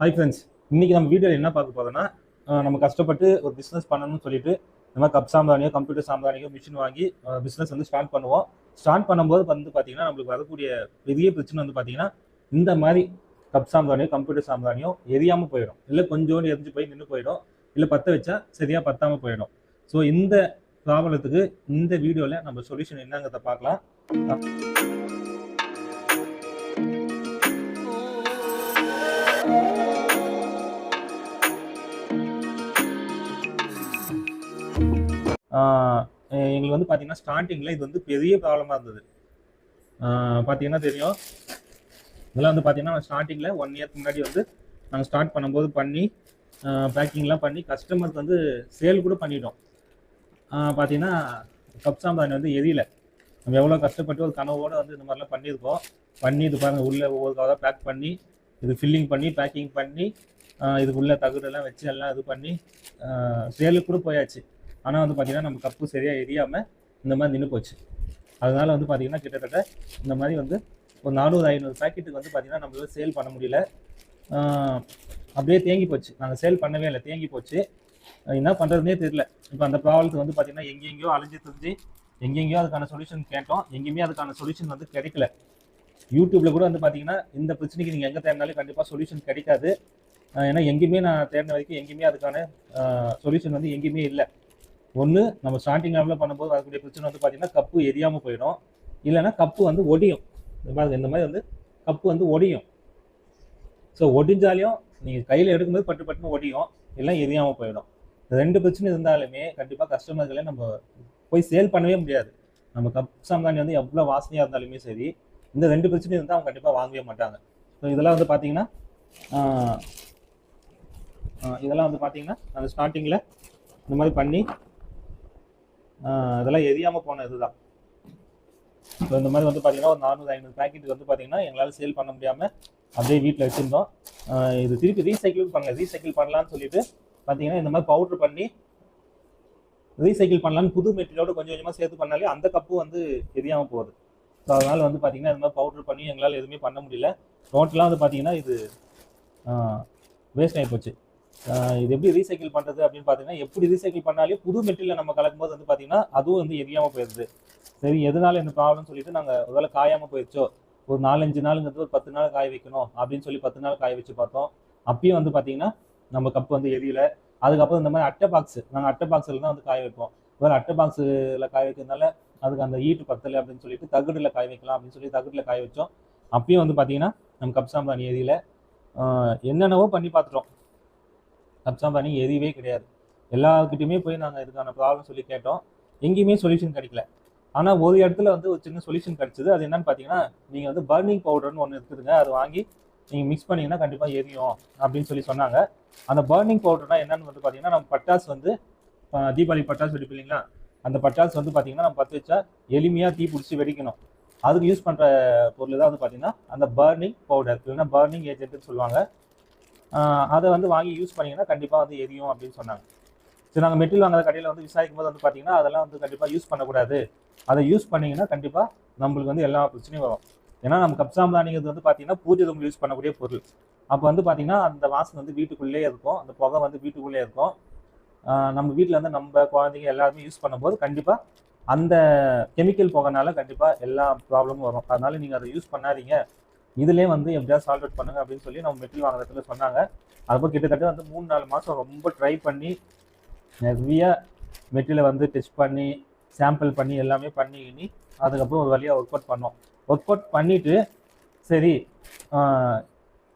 Hi friends இன்னைக்கு நம்ம வீடியோவில் என்ன பார்க்க போகிறோன்னா நம்ம கஷ்டப்பட்டு ஒரு பிஸ்னஸ் பண்ணணும்னு சொல்லிட்டு இந்த மாதிரி கப் சாம்பிராணியோ கம்ப்யூட்டர் சாம்பிராணியோ மிஷின் வாங்கி பிஸ்னஸ் வந்து ஸ்டார்ட் பண்ணுவோம். ஸ்டார்ட் பண்ணும்போது வந்து பார்த்தீங்கன்னா நம்மளுக்கு வரக்கூடிய பெரிய பிரச்சனை வந்து பார்த்தீங்கன்னா இந்த மாதிரி கப் சாம்பிராணியோ கம்ப்யூட்டர் சாம்பிராணியோ எரியாமல் போயிடும். இல்லை கொஞ்சோண்டு எரிஞ்சு போய் நின்று போயிடும். இல்லை பற்ற வச்சா சரியாக பற்றாமல் போயிடும். ஸோ இந்த ப்ராப்ளத்துக்கு இந்த வீடியோவில் நம்ம சொல்யூஷன் என்னங்கிறத பார்க்கலாம். எங்களுக்கு வந்து பார்த்தீங்கன்னா ஸ்டார்டிங்கில் இது வந்து பெரிய ப்ராப்ளமாக இருந்தது. பார்த்தீங்கன்னா தெரியும். இதெல்லாம் வந்து பார்த்தீங்கன்னா ஸ்டார்டிங்கில் ஒன் இயர்க்கு முன்னாடி வந்து நாங்கள் ஸ்டார்ட் பண்ணும்போது பண்ணி பேக்கிங்லாம் பண்ணி கஸ்டமருக்கு வந்து சேல் கூட பண்ணிட்டோம். பார்த்தீங்கன்னா கப் சாம்பிராணி வந்து எரியல. நம்ம எவ்வளோ கஷ்டப்பட்டு ஒரு கனவோடு வந்து இந்த மாதிரிலாம் பண்ணியிருக்கோம். பண்ணி இது பாருங்கள் உள்ளே ஒவ்வொரு கவராக பேக் பண்ணி இது ஃபில்லிங் பண்ணி பேக்கிங் பண்ணி இதுக்குள்ளே தகுடெல்லாம் வச்சு எல்லாம் இது பண்ணி சேலுக்கு கூட போயாச்சு. ஆனால் வந்து பார்த்தீங்கன்னா நம்ம கப்பு சரியாக எரியாமல் இந்த மாதிரி நின்று போச்சு. அதனால் வந்து பார்த்தீங்கன்னா கிட்டத்தட்ட இந்த மாதிரி வந்து ஒரு நானூறு ஐநூறு பேக்கெட்டுக்கு வந்து பார்த்தீங்கன்னா நம்மளால சேல் பண்ண முடியல. அப்படியே தேங்கி போச்சு. நாங்கள் சேல் பண்ணவே இல்லை தேங்கி போச்சு. என்ன பண்ணுறதுனே தெரியல. இப்போ அந்த ப்ராப்ளத்துக்கு வந்து பார்த்தீங்கன்னா எங்கெங்கேயோ அலைஞ்சு தெரிஞ்சு எங்கெங்கேயோ அதுக்கான சொல்யூஷன் கேட்டோம். எங்கேயுமே அதுக்கான சொல்யூஷன் வந்து கிடைக்கல. யூடியூப்பில் கூட வந்து பார்த்தீங்கன்னா இந்த பிரச்சனைக்கு நீங்கள் எங்கே தேடினாலும் கண்டிப்பாக சொல்யூஷன் கிடைக்காது. ஏன்னா எங்கேயுமே நான் தேடின வரைக்கும் எங்கேயுமே அதுக்கான சொல்யூஷன் வந்து எங்கேயுமே இல்லை. ஒன்று நம்ம ஸ்டார்டிங் லெவலில் பண்ணும்போது வரக்கூடிய பிரச்சனை வந்து பார்த்தீங்கன்னா கப்பு எரியாமல் போயிடும். இல்லைன்னா கப்பு வந்து ஒடியும். இந்த மாதிரி இந்த மாதிரி வந்து கப்பு வந்து ஒடியும். ஸோ ஒடிஞ்சாலையும் நீங்கள் கையில் எடுக்கும்போது பட்டு பட்டுன்னு ஒடியும். இல்லை எரியாமல் போயிடும். ரெண்டு பிரச்சனை இருந்தாலுமே கண்டிப்பாக கஸ்டமர்களை நம்ம போய் சேல் பண்ணவே முடியாது. நம்ம கப் சாம்ராணி வந்து எவ்வளோ வாசனையாக இருந்தாலுமே சரி இந்த ரெண்டு பிரச்சனை இருந்தால் அவங்க கண்டிப்பாக வாங்கவே மாட்டாங்க. ஸோ இதெல்லாம் வந்து பார்த்தீங்கன்னா இதெல்லாம் வந்து பார்த்தீங்கன்னா அந்த ஸ்டார்டிங்கில் இந்த மாதிரி பண்ணி இதெல்லாம் எரியாமல் போன இதுதான் ஸோ இந்த மாதிரி வந்து பார்த்தீங்கன்னா ஒரு நானூறு ஐநூறு பேக்கெட் வந்து பார்த்தீங்கன்னா எங்களால் சேல் பண்ண முடியாமல் அப்படியே வீட்டில் வச்சுருந்தோம். இது திருப்பி ரீசைக்கிளும் பண்ணல. ரீசைக்கிள் பண்ணலாம்னு சொல்லிட்டு பார்த்தீங்கன்னா இந்த மாதிரி பவுடர் பண்ணி ரீசைக்கிள் பண்ணலாம்னு புது மெட்டீரியலோட கொஞ்சம் கொஞ்சமாக சேர்த்து பண்ணாலே அந்த கப்பு வந்து எரியாமல் போகுது. ஸோ அதனால் வந்து பார்த்தீங்கன்னா இந்த மாதிரி பவுடர் பண்ணி எங்களால் எதுவுமே பண்ண முடியல. டோட்டலாக வந்து பார்த்தீங்கன்னா இது வேஸ்ட் ஆகி போச்சு. இது எப்படி ரீசைக்கிள் பண்ணுறது அப்படின்னு பார்த்தீங்கன்னா எப்படி ரீசைக்கிள் பண்ணாலே புது மெட்டீரியல் நம்ம கலக்கும்போது வந்து பார்த்தீங்கன்னா அதுவும் வந்து எரியாமல் போயிடுது. சரி எதனால இந்த ப்ராப்ளம்னு சொல்லிட்டு நாங்கள் ஒருவேளை காயாமல் போயிடுச்சோ. ஒரு நாலஞ்சு நாளுங்கிறது ஒரு பத்து நாள் காய வைக்கணும் அப்படின்னு சொல்லி பத்து நாள் காய வச்சு பார்த்தோம். அப்பயும் வந்து பார்த்தீங்கன்னா நம்ம கப் வந்து எரியல. அதுக்கப்புறம் இந்த மாதிரி அட்டை பாக்ஸ் நாங்கள் அட்டை பாக்ஸில் தான் வந்து காய வைப்போம். வேறு அட்டை பாக்ஸில் காய வைக்கிறதுனால அதுக்கு அந்த ஈட்டு பத்தலை அப்படின்னு சொல்லிட்டு தகுடில் காய வைக்கலாம் அப்படின்னு சொல்லி தகுடில் காய வச்சோம். அப்பயும் வந்து பார்த்தீங்கன்னா நம்ம கப் சாம்பிராணி எரியல. என்னென்னவோ பண்ணி பார்த்துட்டோம். கப் பண்ணி எரியவே கிடையாது. எல்லாருக்கிட்டையுமே போய் நாங்கள் இதுக்கான ப்ராப்ளம் சொல்லி கேட்டோம். எங்கேயுமே சொல்யூஷன் கிடைக்கல. ஆனால் ஒரு இடத்துல வந்து ஒரு சின்ன சொல்யூஷன் கிடைச்சது. அது என்னன்னு பார்த்தீங்கன்னா நீங்கள் வந்து பர்னிங் பவுடர்னு ஒன்று இருக்குதுங்க. அது வாங்கி நீங்கள் மிக்ஸ் பண்ணிங்கன்னா கண்டிப்பாக எரியும் அப்படின்னு சொல்லி சொன்னாங்க. அந்த பர்னிங் பவுடர்னா என்னன்னு வந்து பார்த்தீங்கன்னா நம்ம பட்டாசு வந்து தீபாவளி பட்டாசு வெடிப்பு இல்லைங்களா? அந்த பட்டாசு வந்து பார்த்தீங்கன்னா நம்ம பற்ற வச்சா எளிமையாக தீ பிடிச்சி வெடிக்கணும். அதுக்கு யூஸ் பண்ணுற பொருள் தான் வந்து பார்த்தீங்கன்னா அந்த பர்னிங் பவுடர் இல்லைன்னா பர்னிங் ஏஜென்ட்னு சொல்லுவாங்க. அதை வந்து வாங்கி யூஸ் பண்ணீங்கன்னா கண்டிப்பாக வந்து எரியும் அப்படின்னு சொன்னாங்க. சரி நாங்கள் மெட்டீரியல் வாங்குற கடையில் வந்து விசாரிக்கும் போது வந்து பார்த்தீங்கன்னா அதெல்லாம் வந்து கண்டிப்பாக யூஸ் பண்ணக்கூடாது. அதை யூஸ் பண்ணிங்கன்னா கண்டிப்பாக நம்மளுக்கு வந்து எல்லா பிரச்சனையும் வரும். ஏன்னா நம்ம கப் சாம்பிராணிங்கிறது வந்து பார்த்தீங்கன்னா பூஜை ரூமில் யூஸ் பண்ணக்கூடிய பொருள். அப்போ வந்து பார்த்தீங்கன்னா அந்த வாசனை வந்து வீட்டுக்குள்ளேயே இருக்கும். அந்த புகை வந்து வீட்டுக்குள்ளேயே இருக்கும். நம்ம வீட்டில் வந்து நம்ம குழந்தைங்க எல்லாருமே யூஸ் பண்ணும்போது கண்டிப்பாக அந்த கெமிக்கல் புகைனால கண்டிப்பாக எல்லா ப்ராப்ளமும் வரும். அதனால நீங்கள் அதை யூஸ் பண்ணாதீங்க. இதுலேயே வந்து எப்படியாவது சால்வ் அவுட் பண்ணுங்க அப்படின்னு சொல்லி நம்ம மெட்டீரியல் வாங்குறதுல சொன்னாங்க. அதுக்கப்புறம் கிட்டத்தட்ட வந்து மூணு நாலு மாதம் ரொம்ப ட்ரை பண்ணி நிறைய மெட்டீரியலை வந்து டெஸ்ட் பண்ணி சாம்பிள் பண்ணி எல்லாமே பண்ணி அதுக்கப்புறம் ஒரு வழியாக ஒர்க் அவுட் பண்ணோம். ஒர்க் அவுட் பண்ணிவிட்டு சரி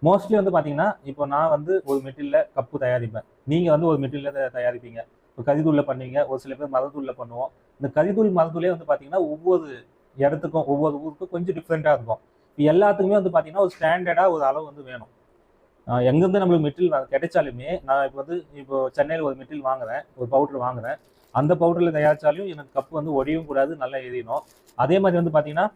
மோஸ்ட்லி வந்து பார்த்தீங்கன்னா இப்போ நான் வந்து ஒரு மெட்டீரியலில் கப்பு தயாரிப்பேன். நீங்கள் வந்து ஒரு மெட்டீரியலில் தயாரிப்பீங்க. இப்போ கரிதூளில் பண்ணுவீங்க ஒரு சில பேர் மரத்தூளில் பண்ணுவோம். இந்த கரிதூள் மரத்தூளே வந்து பார்த்தீங்கன்னா ஒவ்வொரு இடத்துக்கும் ஒவ்வொரு ஊருக்கும் கொஞ்சம் டிஃப்ரெண்ட்டாக இருக்கும். இப்போ எல்லாத்துக்குமே வந்து பார்த்தீங்கன்னா ஒரு ஸ்டாண்டர்டாக ஒரு அளவு வந்து வேணும். எங்கேருந்து நம்மளுக்கு மெட்டீரியல் கிடைச்சாலுமே நான் இப்போ வந்து இப்போ சென்னையில் ஒரு மெட்டீரியல் வாங்குறேன் ஒரு பவுடர் வாங்குறேன். அந்த பவுடரில் தயாரித்தாலும் எனக்கு கப்பு வந்து ஒடியவும் கூடாது நல்லா எரியணும். அதே மாதிரி வந்து பார்த்தீங்கன்னா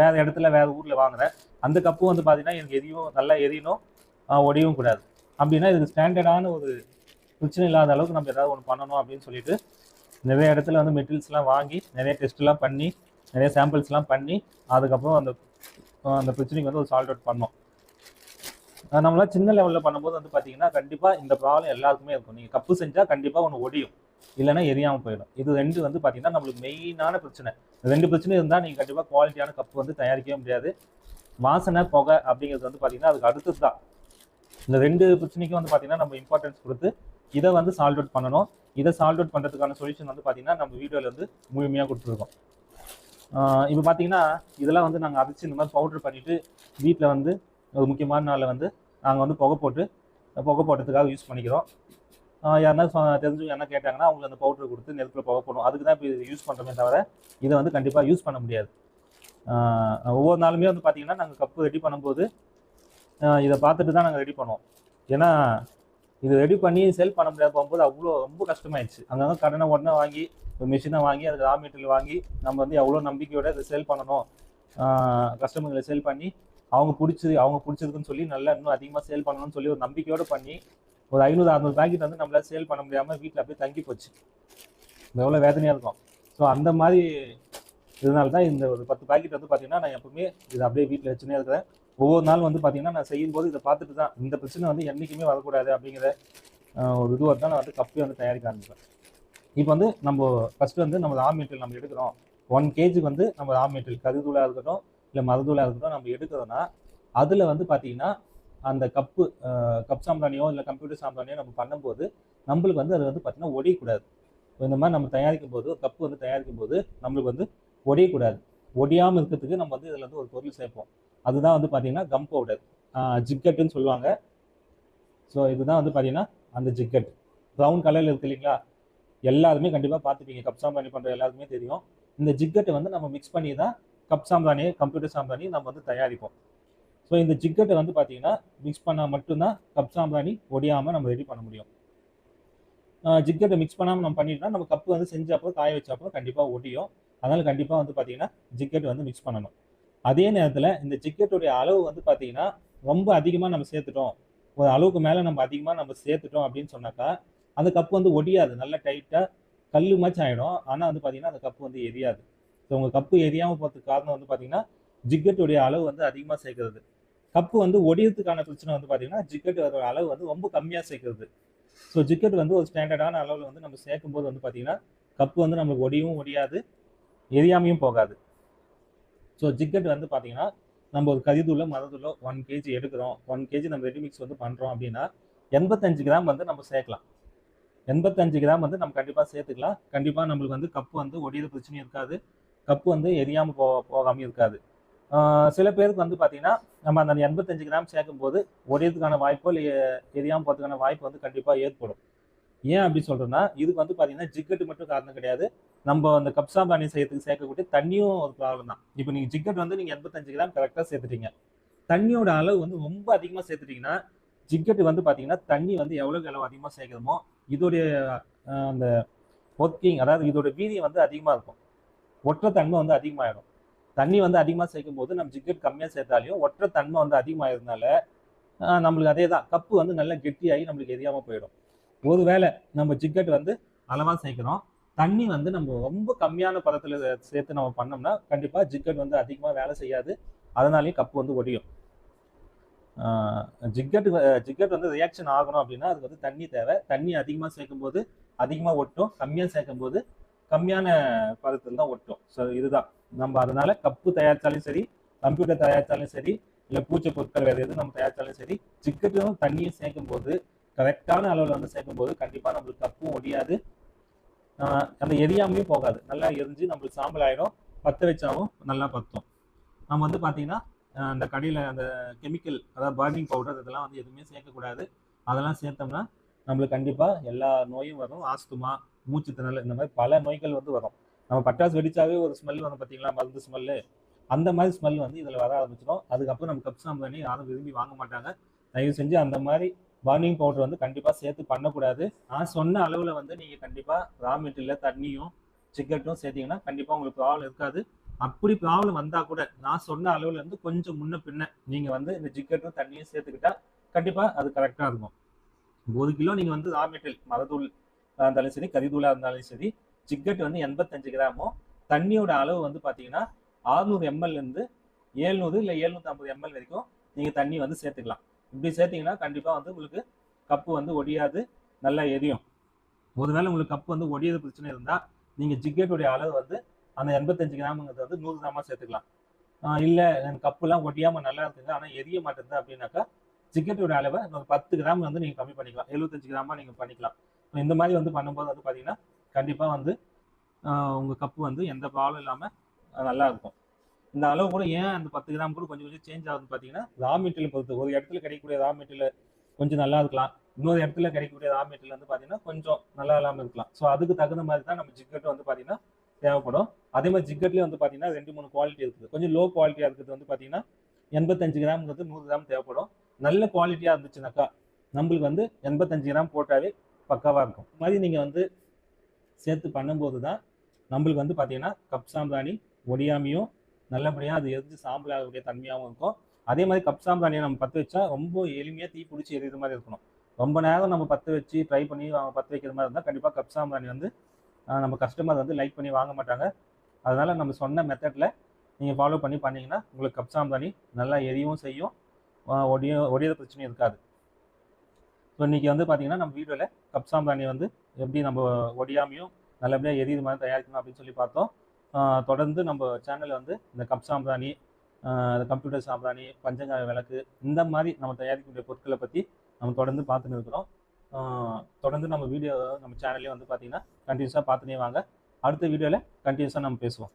வேறு இடத்துல வேறு ஊரில் வாங்குறேன். அந்த கப்பு வந்து பார்த்தீங்கன்னா எனக்கு எரியும் நல்லா எரியணும் ஒடியவும் கூடாது. அப்படின்னா இதுக்கு ஸ்டாண்டர்டான ஒரு பிரச்சனை இல்லாத அளவுக்கு நம்ம ஏதாவது ஒன்று பண்ணணும் அப்படின்னு சொல்லிட்டு நிறைய இடத்துல வந்து மெட்டீரியல்ஸ்லாம் வாங்கி நிறைய டெஸ்ட்லாம் பண்ணி நிறைய சாம்பிள்ஸ்லாம் பண்ணி அதுக்கப்புறம் அந்த அந்த பிரச்சனைக்கு வந்து ஒரு சால்வ் அவுட் பண்ணோம். நம்மளாம் சின்ன லெவலில் பண்ணும்போது வந்து பார்த்தீங்கன்னா கண்டிப்பாக இந்த ப்ராப்ளம் எல்லாருக்குமே இருக்கும். நீங்கள் கப்பு செஞ்சால் கண்டிப்பாக ஒன்று ஒடியும். இல்லைன்னா எரியாமல் போயிடும். இது ரெண்டு வந்து பார்த்தீங்கன்னா நம்மளுக்கு மெயினான பிரச்சனை. ரெண்டு பிரச்சனை இருந்தால் நீங்கள் கண்டிப்பாக குவாலிட்டியான கப்பு வந்து தயாரிக்கவே முடியாது. வாசனை புகை அப்படிங்கிறது வந்து பார்த்தீங்கன்னா அதுக்கு அடுத்தது தான் இந்த ரெண்டு பிரச்சனைக்கும் வந்து பார்த்தீங்கன்னா நம்ம இம்பார்ட்டன்ஸ் கொடுத்து இதை வந்து சால்வ் அவுட் பண்ணணும். இதை சால்வ் அவுட் பண்ணுறதுக்கான சொல்யூஷன் வந்து பார்த்தீங்கன்னா நம்ம வீடியோவில் வந்து முழுமையாக கொடுத்துருக்கோம். இப்போ பார்த்தீங்கன்னா இதெல்லாம் வந்து நாங்கள் அரைச்சி இந்த மாதிரி பவுடர் பண்ணிவிட்டு வீட்டில் வந்து ஒரு முக்கியமான நாளில் வந்து நாங்கள் வந்து புகை போட்டு புகை போட்டதுக்காக யூஸ் பண்ணிக்கிறோம். யாருன்னா தெரிஞ்சவங்க என்ன கேட்டாங்கன்னா அவங்களுக்கு அந்த பவுடர் கொடுத்து நெருப்பில் புகை போடணும். அதுக்கு தான் இப்போ இது யூஸ் பண்ணுறமே தவிர இதை வந்து கண்டிப்பாக யூஸ் பண்ண முடியாது. ஒவ்வொரு நாளுமே வந்து பார்த்திங்கன்னா நாங்கள் கப்பு ரெடி பண்ணும்போது இதை பார்த்துட்டு தான் நாங்கள் ரெடி பண்ணுவோம். ஏன்னா இது ரெடி பண்ணி செல் பண்ண முடியாது போகும்போது அவ்வளோ ரொம்ப கஷ்டமாயிடுச்சு. அங்கங்கே கடனை உடனே வாங்கி ஒரு மிஷினை வாங்கி அதுக்கு ரா மெட்டீரியல் வாங்கி நம்ம வந்து எவ்வளோ நம்பிக்கையோட இதை சேல் பண்ணணும். கஸ்டமர்களை சேல் பண்ணி அவங்க பிடிச்சது அவங்க பிடிச்சதுக்குன்னு சொல்லி நல்லா இன்னும் அதிகமாக சேல் பண்ணணும்னு சொல்லி ஒரு நம்பிக்கையோடு பண்ணி ஒரு ஐநூறு அறுநூறு பேக்கெட் வந்து நம்மளால் சேல் பண்ண முடியாமல் வீட்டில் அப்படியே தங்கி போச்சு. எவ்வளோ வேதனையாக இருக்கும். ஸோ அந்த மாதிரி இதனால தான் இந்த ஒரு பத்து பாக்கெட் வந்து பார்த்தீங்கன்னா நான் எப்பவுமே இதை அப்படியே வீட்டில் வச்சுனே இருக்கிறேன். ஒவ்வொரு நாள் வந்து பார்த்தீங்கன்னா நான் செய்யும்போது இதை பார்த்துட்டு தான் இந்த பிரச்சனை வந்து என்றைக்குமே வரக்கூடாது அப்படிங்கிற ஒரு இதுவாக தான் நான் வந்து கப்பே வந்து தயாரிக்க ஆரம்பிப்பேன். இப்போ வந்து நம்ம ஃபஸ்ட்டு வந்து நம்ம ரா மெட்டீரியல் நம்ம எடுக்கிறோம். ஒன் கேஜிக்கு வந்து நம்ம ரா மெட்டீரியல் கருதூளாக இருக்கட்டும் இல்லை மருதூளாக இருக்கட்டும் நம்ம எடுக்கிறோன்னா அதில் வந்து பார்த்தீங்கன்னா அந்த கப்பு கப் சாம்பிராணியோ இல்லை கம்ப்யூட்டர் சாம்பிராணியோ நம்ம பண்ணும்போது நம்மளுக்கு வந்து அது வந்து பார்த்தீங்கன்னா ஒடியக்கூடாது. இந்த மாதிரி நம்ம தயாரிக்கும் போது ஒரு கப்பு வந்து தயாரிக்கும் போது நம்மளுக்கு வந்து ஒடியக்கூடாது. ஒடியாமல் இருக்கிறதுக்கு நம்ம வந்து இதில் வந்து ஒரு பொருள் சேர்ப்போம். அதுதான் வந்து பார்த்தீங்கன்னா கம் பவுடர் ஜிக்கெட்டுன்னு சொல்லுவாங்க. ஸோ இதுதான் வந்து பார்த்தீங்கன்னா அந்த ஜிக்கெட் ப்ரௌன் கலரில் இருக்கு இல்லைங்களா? எல்லாருமே கண்டிப்பாக பார்த்துப்பீங்க. கப் சாம்பிராணி பண்ணுற எல்லாருக்குமே தெரியும். இந்த ஜிக்கெட்டை வந்து நம்ம மிக்ஸ் பண்ணி தான் கப் சாம்பிராணி கம்ப்யூட்டர் சாம்பிராணி நம்ம வந்து தயாரிப்போம். ஸோ இந்த ஜிக்கெட்டை வந்து பார்த்தீங்கன்னா மிக்ஸ் பண்ணால் மட்டும்தான் கப் சாம்பிராணி ஒடியாமல் நம்ம ரெடி பண்ண முடியும். ஜிக்கெட்டை மிக்ஸ் பண்ணாமல் நம்ம பண்ணிட்டோம்னா நம்ம கப்பு வந்து செஞ்சப்போ காய வச்சப்போ கண்டிப்பாக ஒடியும். அதனால் கண்டிப்பாக வந்து பார்த்தீங்கன்னா ஜிக்கெட் வந்து மிக்ஸ் பண்ணணும். அதே நேரத்தில் இந்த ஜிக்கெட்டுடைய அளவு வந்து பார்த்தீங்கன்னா ரொம்ப அதிகமாக நம்ம சேர்த்துட்டோம். ஒரு அளவுக்கு மேலே நம்ம அதிகமாக நம்ம சேர்த்துட்டோம் அப்படின்னு சொன்னாக்கா அந்த கப்பு வந்து ஒடியாது. நல்லா டைட்டாக கல்லு மாதிரி ஆகிடும் ஆனால் வந்து பார்த்தீங்கன்னா அந்த கப்பு வந்து எரியாது. ஸோ உங்கள் கப்பு எரியாமல் போகிறதுக்கு காரணம் வந்து பார்த்தீங்கன்னா ஜிக்கெட்டுடைய அளவு வந்து அதிகமாக சேர்க்கறது. கப்பு வந்து ஒடியறதுக்கான பிரச்சனை வந்து பார்த்தீங்கன்னா ஜிக்கெட் அதோட அளவு வந்து ரொம்ப கம்மியாக சேர்க்கறது. ஸோ ஜிக்கெட் வந்து ஒரு ஸ்டாண்டர்டான அளவில் வந்து நம்ம சேர்க்கும் போது வந்து பார்த்தீங்கன்னா கப்பு வந்து நம்மளுக்கு ஒடியவும் ஒடியாது எரியாமையும் போகாது. ஸோ ஜிக்கெட் வந்து பார்த்தீங்கன்னா நம்ம ஒரு கதிதுள்ள மரதூளோ ஒன் கேஜி எடுக்கிறோம். ஒன் கேஜி நம்ம ரெடி மிக்ஸ் வந்து பண்ணுறோம் அப்படின்னா எண்பத்தஞ்சு கிராம் வந்து நம்ம சேர்க்கலாம். எண்பத்தஞ்சு கிராம் வந்து நம்ம கண்டிப்பாக சேர்த்துக்கலாம். கண்டிப்பாக நம்மளுக்கு வந்து கப்பு வந்து ஒடியிற பிரச்சனையும் இருக்காது. கப்பு வந்து எரியாமல் போ போகாமல் இருக்காது. சில பேருக்கு வந்து பார்த்தீங்கன்னா நம்ம அந்த எண்பத்தஞ்சு கிராம் சேர்க்கும் போது ஒடியறதுக்கான வாய்ப்போ இல்லை எரியாமல் போகிறதுக்கான வாய்ப்பு வந்து கண்டிப்பாக ஏற்படும். ஏன் அப்படி சொல்கிறேன்னா இதுக்கு வந்து பார்த்தீங்கன்னா ஜிக்கெட்டு மட்டும் காரணம் கிடையாது. நம்ம அந்த கப்சா பானி செய்யறதுக்கு சேர்க்கக்கூடிய தண்ணியும் ஒரு ப்ராப்ளம் தான். இப்போ நீங்கள் ஜிக்கெட் வந்து நீங்கள் எண்பத்தஞ்சு கிராம் கரெக்டாக சேர்த்துட்டீங்க. தண்ணியோட அளவு வந்து ரொம்ப அதிகமாக சேர்த்துட்டீங்கன்னா ஜிக்கெட் வந்து பார்த்தீங்கன்னா தண்ணி வந்து எவ்வளோக்கு அளவு அதிகமாக சேர்க்கணுமோ இதோடைய அந்த ஒர்க்கிங் அதாவது இதோட வீதியம் வந்து அதிகமாக இருக்கும். ஒற்றை தன்மை வந்து அதிகமாகிடும் தண்ணி வந்து அதிகமாக சேர்க்கும் போது நம்ம ஜிக்கெட் கம்மியாக சேர்த்தாலையும் ஒற்றை தன்மை வந்து அதிகமாகிறதுனால நம்மளுக்கு அதே தான் கப்பு வந்து நல்லா கெட்டியாகி நம்மளுக்கு எரியாமல் போயிடும். ஒருவேளை நம்ம ஜிக்கெட் வந்து அளவாக சேர்க்குறோம் தண்ணி வந்து நம்ம ரொம்ப கம்மியான பதத்தில் சேர்த்து நம்ம பண்ணோம்னா கண்டிப்பாக ஜிக்கெட் வந்து அதிகமாக வேலை செய்யாது. அதனாலேயும் கப்பு வந்து ஒடியும். ஜிக்கெட் ஜிக்கெட் வந்து ரியாக்ஷன் ஆகணும் அப்படின்னா அதுக்கு வந்து தண்ணி தேவை. தண்ணி அதிகமாக சேர்க்கும்போது அதிகமாக ஒட்டும். கம்மியாக சேர்க்கும்போது கம்மியான பதத்தில் தான் ஒட்டும். ஸோ இதுதான். நம்ம அதனால கப்பு தயாரித்தாலும் சரி கம்ப்யூட்டர் தயாரித்தாலும் சரி இல்லை பூச்சை பொருட்கள் வேறு எது நம்ம தயாரித்தாலும் சரி ஜிக்கெட்டும் தண்ணியும் சேர்க்கும்போது கரெக்டான அளவில் வந்து சேர்க்கும்போது கண்டிப்பாக நம்மளுக்கு கப்பும் ஒடியாது அந்த எரியாமையும் போகாது. நல்லா எரிஞ்சு நம்மளுக்கு சாம்பல் ஆகிடும் பற்ற வச்சாவும் நல்லா பற்றும் நம்ம வந்து பார்த்தீங்கன்னா அந்த கடையில் அந்த கெமிக்கல் அதாவது பர்னிங் பவுடர் இதெல்லாம் வந்து எதுவுமே சேர்க்கக்கூடாது. அதெல்லாம் சேர்த்தோம்னா நம்மளுக்கு கண்டிப்பாக எல்லா நோயும் வரும். ஆஸ்துமா மூச்சு திணறல் இந்த மாதிரி பல நோய்கள் வந்து வரும். நம்ம பட்டாசு வெடிச்சாவே ஒரு ஸ்மெல் வந்து பார்த்தீங்களா மருந்து ஸ்மெல்லு அந்த மாதிரி ஸ்மெல் வந்து இதில் வர ஆரம்பிச்சிடும். அதுக்கப்புறம் நம்ம கப் சாம்பிராணி யாரும் விரும்பி வாங்க மாட்டாங்க. தயவு செஞ்சு அந்த மாதிரி பர்னிங் பவுடர் வந்து கண்டிப்பாக சேர்த்து பண்ணக்கூடாது. நான் சொன்ன அளவில் வந்து நீங்கள் கண்டிப்பாக ரா மெட்டீரியல் தண்ணியும் சிக்கெட்டும் சேர்த்திங்கன்னா கண்டிப்பாக உங்களுக்கு ப்ராப்ளம் இருக்காது. அப்படி ப்ராப்ளம் வந்தால் கூட நான் சொன்ன அளவில் இருந்து கொஞ்சம் முன்ன பின்ன நீங்கள் வந்து இந்த சிக்கெட்டும் தண்ணியும் சேர்த்துக்கிட்டா கண்டிப்பாக அது கரெக்டாக இருக்கும். ஒரு கிலோ நீங்கள் வந்து ரா மெட்டீரியல் மரத்தூள் இருந்தாலும் சரி கரிதூளாக இருந்தாலும் சரி சிக்கெட் வந்து எண்பத்தஞ்சு கிராமும் தண்ணியோட அளவு வந்து பார்த்தீங்கன்னா ஆறுநூறு எம்எல்லேருந்து ஏழ்நூறு இல்லை எழுநூற்றம்பது எம்எல் வரைக்கும் நீங்கள் தண்ணி வந்து சேர்த்துக்கலாம். இப்படி சேர்த்தீங்கன்னா கண்டிப்பாக வந்து உங்களுக்கு கப்பு வந்து ஒடியாது நல்லா எரியும். ஒருவேளை உங்களுக்கு கப்பு வந்து ஒடியது பிரச்சனை இருந்தால் நீங்கள் ஜிக்கெட்டுடைய அளவு வந்து அந்த எண்பத்தஞ்சு கிராமுங்கிறது வந்து நூறு கிராமாக சேர்த்துக்கலாம். இல்லை எனக்கு கப்புலாம் ஒடியாமல் நல்லா இருக்குங்க ஆனால் எரிய மாட்டேங்குது அப்படின்னாக்கா ஜிக்கெட்டுடைய அளவை ஒரு பத்து கிராம் வந்து நீங்கள் கம்மி பண்ணிக்கலாம். எழுபத்தஞ்சு கிராமாக நீங்கள் பண்ணிக்கலாம். இந்த மாதிரி வந்து பண்ணும்போது வந்து பார்த்தீங்கன்னா கண்டிப்பாக வந்து உங்கள் கப்பு வந்து எந்த ப்ராப்ளம் இல்லாமல் நல்லா இருக்கும். இந்த அளவு கூட ஏன் அந்த பத்து கிராம் கூட கொஞ்சம் கொஞ்சம் சேஞ்ச் ஆகுதுன்னு பார்த்தீங்கன்னா ரா மெட்டீரியல் பொறுத்து. ஒரு இடத்துல கிடைக்கக்கூடிய ரா மெட்டீரியல் கொஞ்சம் நல்லா இருக்கலாம். இன்னொரு இடத்துல கிடைக்கக்கூடிய ரா மெட்டீரியல் வந்து பார்த்தீங்கன்னா கொஞ்சம் நல்லா இல்லாமல் இருக்கலாம். ஸோ அதுக்கு தகுந்த மாதிரி தான் நம்ம ஜிக்கெட் வந்து பார்த்தீங்கன்னா தேவைப்படும். அதே மாதிரி ஜிக்கெட்லேயே வந்து பார்த்தீங்கன்னா ரெண்டு மூணு குவாலிட்டி இருக்குது. கொஞ்சம் லோ குவாலிட்டியாக இருக்கிறது வந்து பார்த்தீங்கன்னா எண்பத்தஞ்சு கிராம்ங்கிறது நூறு கிராம் தேவைப்படும். நல்ல குவாலிட்டியாக இருந்துச்சுனாக்கா நம்மளுக்கு வந்து எண்பத்தஞ்சு கிராம் போட்டாவே பக்காவாக இருக்கும். இது மாதிரி நீங்கள் வந்து சேர்த்து பண்ணும்போது தான் நம்மளுக்கு வந்து பார்த்தீங்கன்னா கப் சாம்பிராணி ஒடியாமையும் நல்லபடியாக அது எரிஞ்சு சாம்பல் ஆகக்கூடிய தன்மையாகவும் இருக்கும். அதே மாதிரி கப் சாம்பிராணியை நம்ம பற்ற வச்சா ரொம்ப எளிமையாக தீ பிடிச்சி எரியுற மாதிரி இருக்கணும். ரொம்ப நேரம் நம்ம பற்ற வச்சு ட்ரை பண்ணி பற்ற வைக்கிற மாதிரி இருந்தால் கண்டிப்பாக கப் சாம்பிராணி வந்து நம்ம கஸ்டமர் வந்து லைக் பண்ணி வாங்க மாட்டாங்க. அதனால் நம்ம சொன்ன மெத்தடில் நீங்கள் ஃபாலோ பண்ணி பண்ணீங்கன்னா உங்களுக்கு கப் சாம்பிராணி நல்லா எரியவும் செய்யும். ஒடிய ஒடியிற பிரச்சனையும் இருக்காது. ஸோ இன்றைக்கி வந்து பார்த்தீங்கன்னா நம்ம வீடியோவில் கப் சாம்பிராணி வந்து எப்படி நம்ம ஒடியாமையும் நல்லபடியாக எரியுது மாதிரி தயாரிக்கணும் அப்படின்னு சொல்லி பார்த்தோம். தொடர்ந்து நம்ம சேனலில் வந்து இந்த கப் சாம்பிராணி கம்ப்யூட்டர் சாம்பிராணி பஞ்சங்காய விளக்கு இந்த மாதிரி நம்ம தயாரிக்கக்கூடிய பொருட்களை பற்றி நம்ம தொடர்ந்து பார்த்துன்னு இருக்கிறோம். தொடர்ந்து நம்ம வீடியோ நம்ம சேனல்லே வந்து பார்த்தீங்கன்னா கண்டினியூஸாக பார்த்துனே வாங்க. அடுத்த வீடியோவில் கண்டினியூஸாக நம்ம பேசுவோம்.